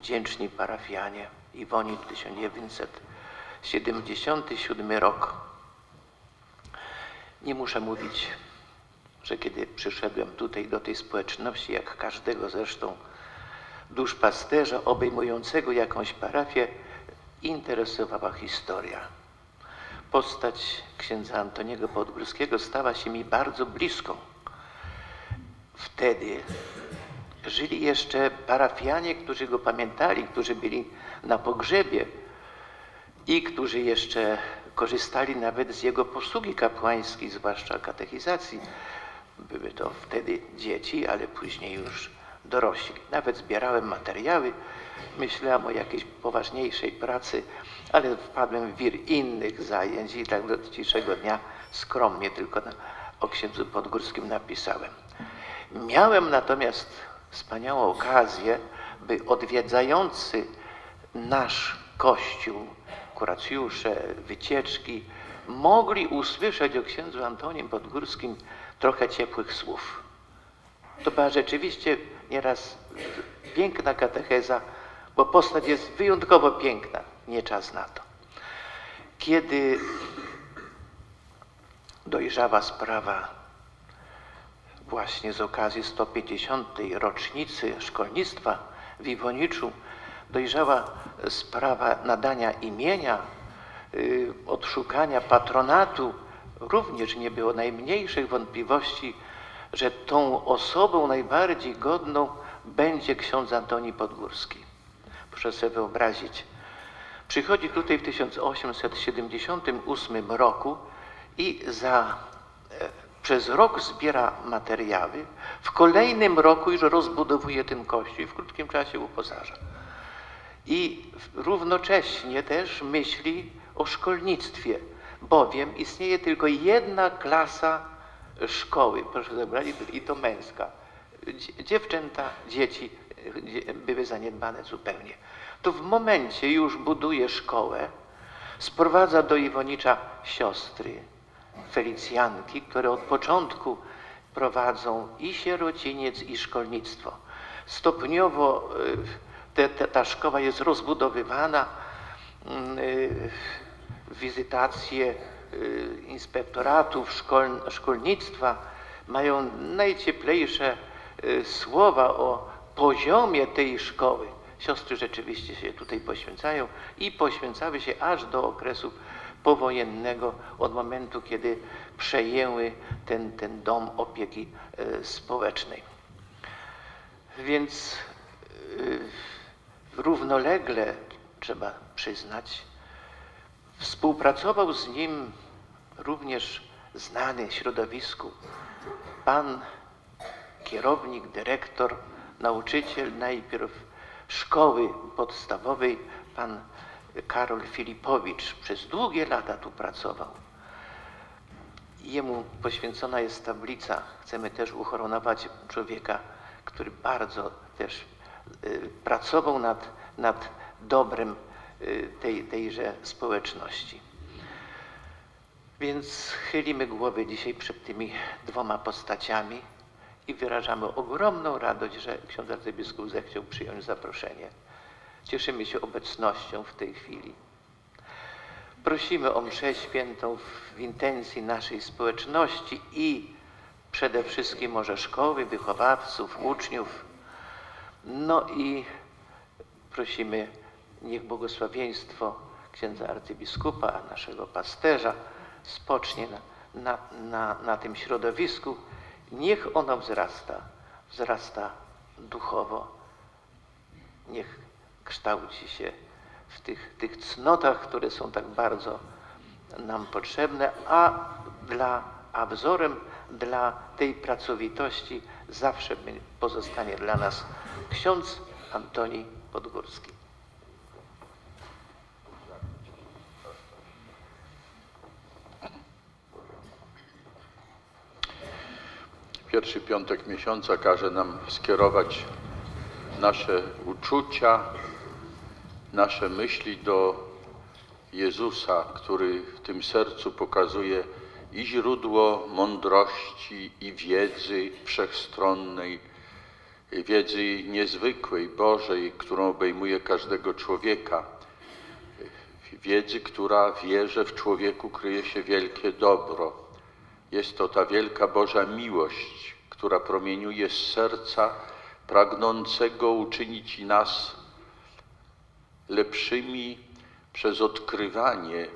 Wdzięczni parafianie Iwoni 1977 rok. Nie muszę mówić, że kiedy przyszedłem tutaj do tej społeczności, jak każdego zresztą duszpasterza obejmującego jakąś parafię, interesowała historia. Postać księdza Antoniego Podgórskiego stała się mi bardzo bliską. Wtedy żyli jeszcze parafianie, którzy go pamiętali, którzy byli na pogrzebie i którzy jeszcze korzystali nawet z jego posługi kapłańskiej, zwłaszcza katechizacji. Były to wtedy dzieci, ale później już dorośli. Nawet zbierałem materiały, myślałem o jakiejś poważniejszej pracy, ale wpadłem w wir innych zajęć i tak do dzisiejszego dnia skromnie tylko na, o księdzu Podgórskim napisałem. Miałem natomiast wspaniałą okazję, by odwiedzający nasz kościół, kuracjusze, wycieczki, mogli usłyszeć o księdzu Antonim Podgórskim trochę ciepłych słów. To była rzeczywiście nieraz piękna katecheza, bo postać jest wyjątkowo piękna, nie czas na to. Kiedy dojrzała sprawa właśnie z okazji 150. rocznicy szkolnictwa w Iwoniczu dojrzała sprawa nadania imienia, y, odszukania patronatu. Również nie było najmniejszych wątpliwości, że tą osobą najbardziej godną będzie ksiądz Antoni Podgórski. Proszę sobie wyobrazić, przychodzi tutaj w 1878 roku i za przez rok zbiera materiały, w kolejnym roku już rozbudowuje ten kościół i w krótkim czasie uposaża. I równocześnie też myśli o szkolnictwie, bowiem istnieje tylko jedna klasa szkoły, proszę zobaczyć, i to męska. Dzie- Dziewczęta, dzieci dzie- były zaniedbane zupełnie. To w momencie już buduje szkołę, sprowadza do Iwonicza siostry, Felicjanki, które od początku prowadzą i sierociniec, i szkolnictwo. Stopniowo y, te, te, ta szkoła jest rozbudowywana, y, wizytacje y, inspektoratów szkol, szkolnictwa mają najcieplejsze słowa o poziomie tej szkoły. Siostry rzeczywiście się tutaj poświęcają i poświęcały się aż do okresu powojennego, od momentu, kiedy przejęły ten, ten dom opieki e, społecznej. Więc e, równolegle, trzeba przyznać, współpracował z nim również znany środowisku pan kierownik, dyrektor, nauczyciel najpierw szkoły podstawowej, pan Karol Filipowicz. Przez długie lata tu pracował. Jemu poświęcona jest tablica. Chcemy też uhonorować człowieka, który bardzo też y, pracował nad, nad dobrem y, tej, tejże społeczności. Więc chylimy głowy dzisiaj przed tymi dwoma postaciami i wyrażamy ogromną radość, że ksiądz arcybiskup zechciał przyjąć zaproszenie. Cieszymy się obecnością w tej chwili. Prosimy o mszę świętą w intencji naszej społeczności i przede wszystkim może szkoły, wychowawców, uczniów. No i prosimy, niech błogosławieństwo księdza arcybiskupa, naszego pasterza, spocznie na, na, na, na tym środowisku. Niech ono wzrasta, wzrasta duchowo. Niech kształci się w tych, tych cnotach, które są tak bardzo nam potrzebne, a, dla, a wzorem dla tej pracowitości zawsze pozostanie dla nas ksiądz Antoni Podgórski. Pierwszy piątek miesiąca każe nam skierować nasze uczucia, nasze myśli do Jezusa, który w tym sercu pokazuje i źródło mądrości, i wiedzy wszechstronnej, wiedzy niezwykłej, Bożej, którą obejmuje każdego człowieka. Wiedzy, która wie, że w człowieku kryje się wielkie dobro. Jest to ta wielka Boża miłość, która promieniuje z serca pragnącego uczynić nas lepszymi przez odkrywanie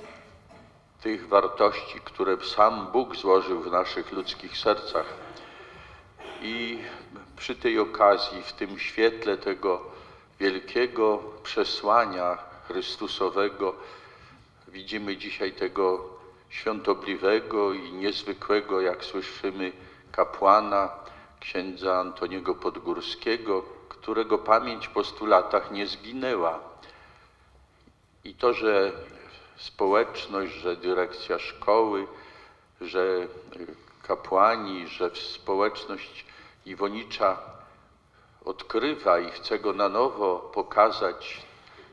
tych wartości, które sam Bóg złożył w naszych ludzkich sercach. I przy tej okazji, w tym świetle tego wielkiego przesłania Chrystusowego, widzimy dzisiaj tego świątobliwego i niezwykłego, jak słyszymy, kapłana, księdza Antoniego Podgórskiego, którego pamięć po stu latach nie zginęła. I to, że społeczność, że dyrekcja szkoły, że kapłani, że społeczność Iwonicza odkrywa i chce go na nowo pokazać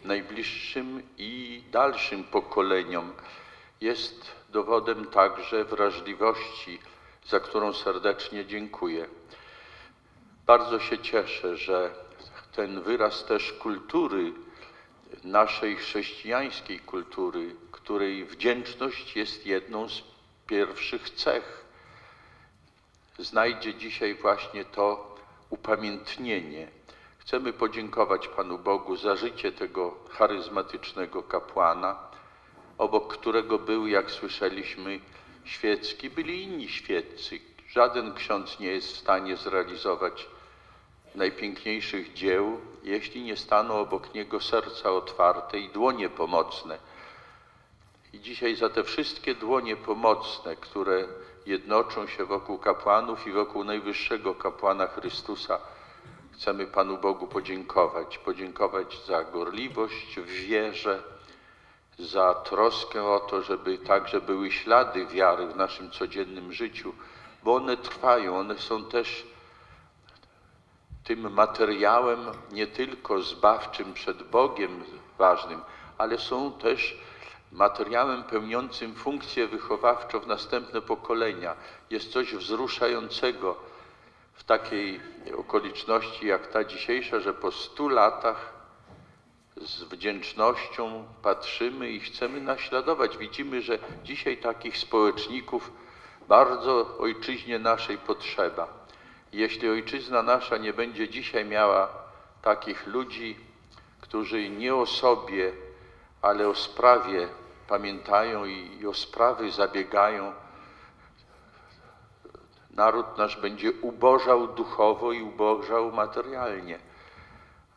najbliższym i dalszym pokoleniom, jest dowodem także wrażliwości, za którą serdecznie dziękuję. Bardzo się cieszę, że ten wyraz też kultury, naszej chrześcijańskiej kultury, której wdzięczność jest jedną z pierwszych cech, znajdzie dzisiaj właśnie to upamiętnienie. Chcemy podziękować Panu Bogu za życie tego charyzmatycznego kapłana, obok którego był, jak słyszeliśmy, świecki, byli inni świeccy. Żaden ksiądz nie jest w stanie zrealizować najpiękniejszych dzieł, jeśli nie staną obok niego serca otwarte i dłonie pomocne. I dzisiaj za te wszystkie dłonie pomocne, które jednoczą się wokół kapłanów i wokół najwyższego kapłana Chrystusa, chcemy Panu Bogu podziękować. Podziękować za gorliwość w wierze, za troskę o to, żeby także były ślady wiary w naszym codziennym życiu, bo one trwają, one są też tym materiałem nie tylko zbawczym przed Bogiem ważnym, ale są też materiałem pełniącym funkcję wychowawczą w następne pokolenia. Jest coś wzruszającego w takiej okoliczności jak ta dzisiejsza, że po stu latach z wdzięcznością patrzymy i chcemy naśladować. Widzimy, że dzisiaj takich społeczników bardzo ojczyźnie naszej potrzeba. Jeśli ojczyzna nasza nie będzie dzisiaj miała takich ludzi, którzy nie o sobie, ale o sprawie pamiętają i, i o sprawy zabiegają, naród nasz będzie ubożał duchowo i ubożał materialnie.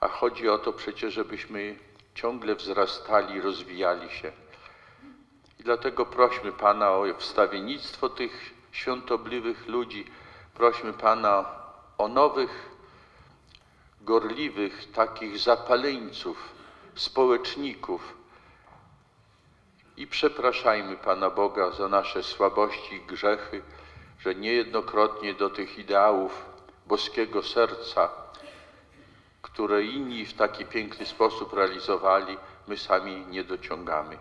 A chodzi o to przecież, żebyśmy ciągle wzrastali, rozwijali się. I dlatego prośmy Pana o wstawiennictwo tych świątobliwych ludzi, prośmy Pana o nowych, gorliwych, takich zapaleńców, społeczników. I przepraszajmy Pana Boga za nasze słabości i grzechy, że niejednokrotnie do tych ideałów boskiego serca, które inni w taki piękny sposób realizowali, my sami nie dociągamy.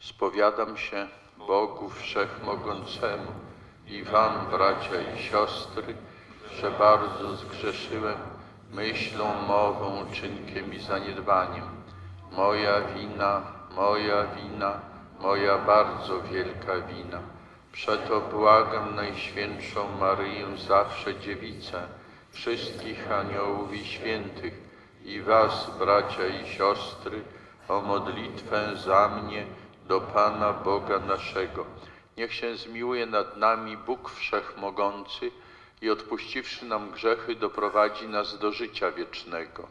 Spowiadam się Bogu Wszechmogącemu i Wam, bracia i siostry, że bardzo zgrzeszyłem myślą, mową, czynkiem i zaniedbaniem. Moja wina, moja wina, moja bardzo wielka wina. Przeto błagam Najświętszą Maryję, zawsze Dziewicę, wszystkich aniołów i świętych i Was, bracia i siostry, o modlitwę za mnie do Pana Boga naszego. Niech się zmiłuje nad nami Bóg Wszechmogący i odpuściwszy nam grzechy, doprowadzi nas do życia wiecznego.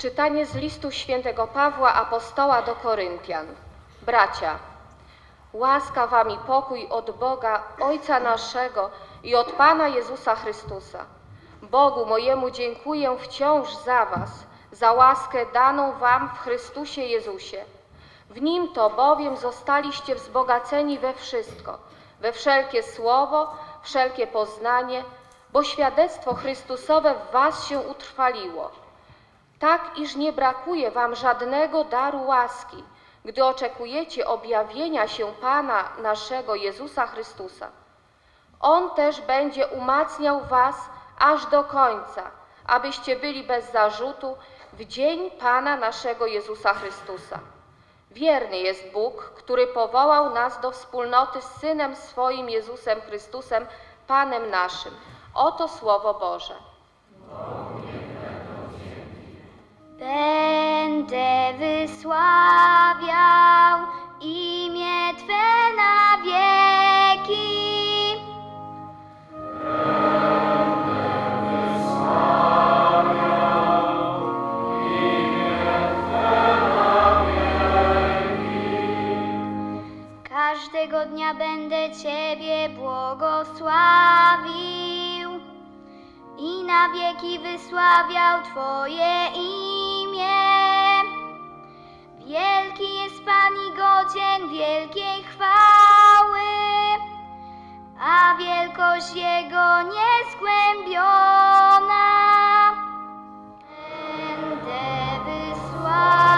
Czytanie z listu świętego Pawła apostoła do Koryntian. Bracia, łaska wam i pokój od Boga, Ojca naszego i od Pana Jezusa Chrystusa. Bogu mojemu dziękuję wciąż za was, za łaskę daną wam w Chrystusie Jezusie. W Nim to bowiem zostaliście wzbogaceni we wszystko, we wszelkie słowo, wszelkie poznanie, bo świadectwo Chrystusowe w was się utrwaliło tak iż nie brakuje wam żadnego daru łaski, gdy oczekujecie objawienia się Pana naszego Jezusa Chrystusa. On też będzie umacniał was aż do końca, abyście byli bez zarzutu w dzień Pana naszego Jezusa Chrystusa. Wierny jest Bóg, który powołał nas do wspólnoty z Synem swoim Jezusem Chrystusem, Panem naszym. Oto Słowo Boże. Będę wysławiał imię Twe na wieki. Każdego dnia będę Ciebie błogosławił i na wieki wysławiał Twoje imię. Wielkość Jego nieskłębiona. Będę wysławiał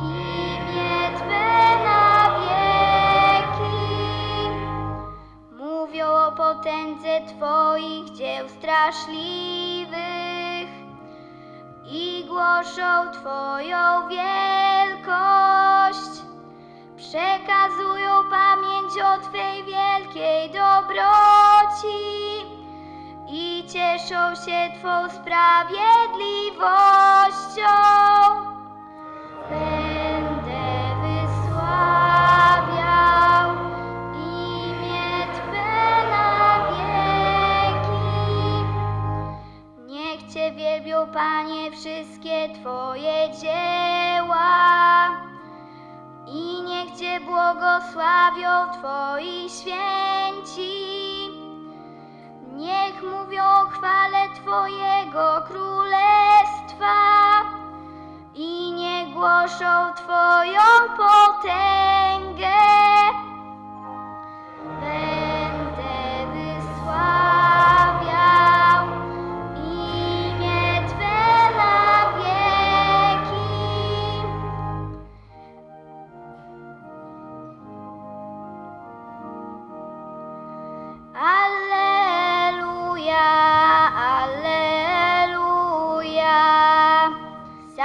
imię Twe na wieki. Mówią o potędze Twoich dzieł straszliwych i głoszą Twoją wielkość. Przekazują pamięć o Twej wielkiej dobroci i cieszą się Twą sprawiedliwością. Będę wysławiał imię Twe na wieki. Niech Cię wielbią, Panie, wszystkie Twoje dzieła i niech Cię błogosławią Twoi święci. Niech mówią o chwale Twojego królestwa i nie głoszą Twoją potęgę.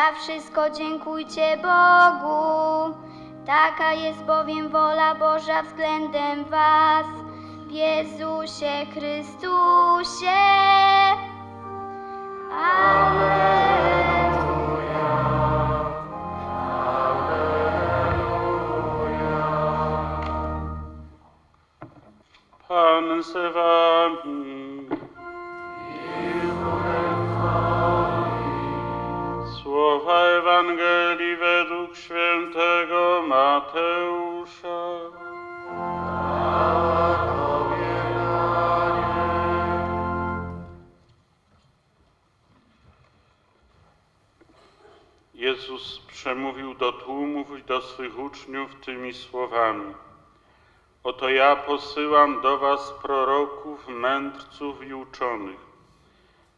Za wszystko dziękujcie Bogu. Taka jest bowiem wola Boża względem Was w Jezusie Chrystusie. Alleluja. Pan z wami. Przemówił do tłumów i do swych uczniów tymi słowami. Oto ja posyłam do was proroków, mędrców i uczonych.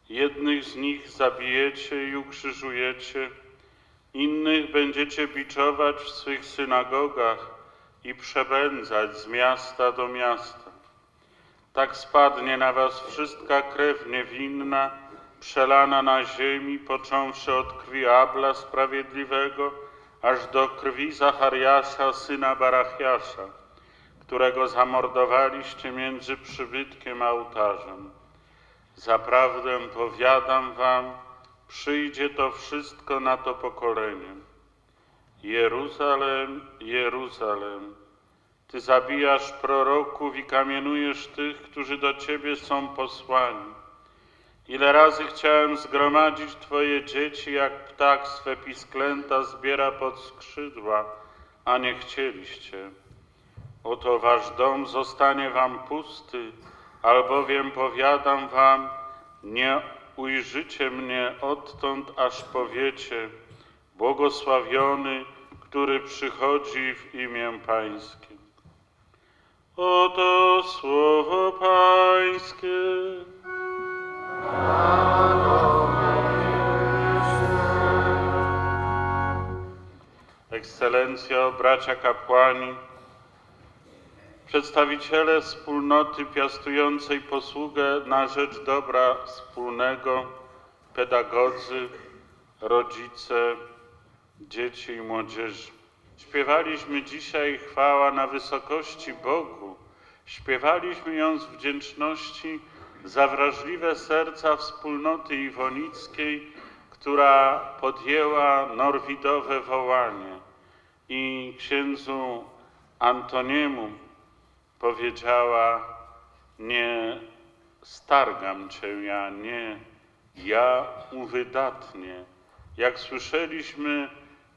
Jednych z nich zabijecie i ukrzyżujecie, innych będziecie biczować w swych synagogach i przepędzać z miasta do miasta. Tak spadnie na was wszystka krew niewinna, przelana na ziemi, począwszy od krwi Abla Sprawiedliwego, aż do krwi Zachariasza, syna Barachiasza którego zamordowaliście między przybytkiem a ołtarzem. Zaprawdę powiadam wam, przyjdzie to wszystko na to pokolenie. Jeruzalem, Jeruzalem, ty zabijasz proroków i kamienujesz tych, którzy do ciebie są posłani. Ile razy chciałem zgromadzić Twoje dzieci, jak ptak swe pisklęta zbiera pod skrzydła, a nie chcieliście. Oto wasz dom zostanie wam pusty, albowiem powiadam wam, nie ujrzycie mnie odtąd, aż powiecie, błogosławiony, który przychodzi w imię Pańskie. Oto słowo Pańskie. Ekscelencjo, bracia kapłani, przedstawiciele wspólnoty piastującej posługę na rzecz dobra wspólnego, pedagodzy, rodzice, dzieci i młodzieży. Śpiewaliśmy dzisiaj chwała na wysokości Bogu. Śpiewaliśmy ją z wdzięczności za wrażliwe serca wspólnoty iwonickiej, która podjęła norwidowe wołanie i księdzu Antoniemu powiedziała: Nie stargam cię ja, nie, ja uwydatnię. Jak słyszeliśmy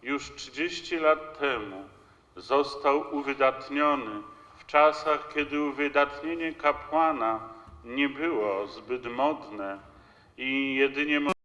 już 30 lat temu, został uwydatniony w czasach, kiedy uwydatnienie kapłana nie było zbyt modne i jedynie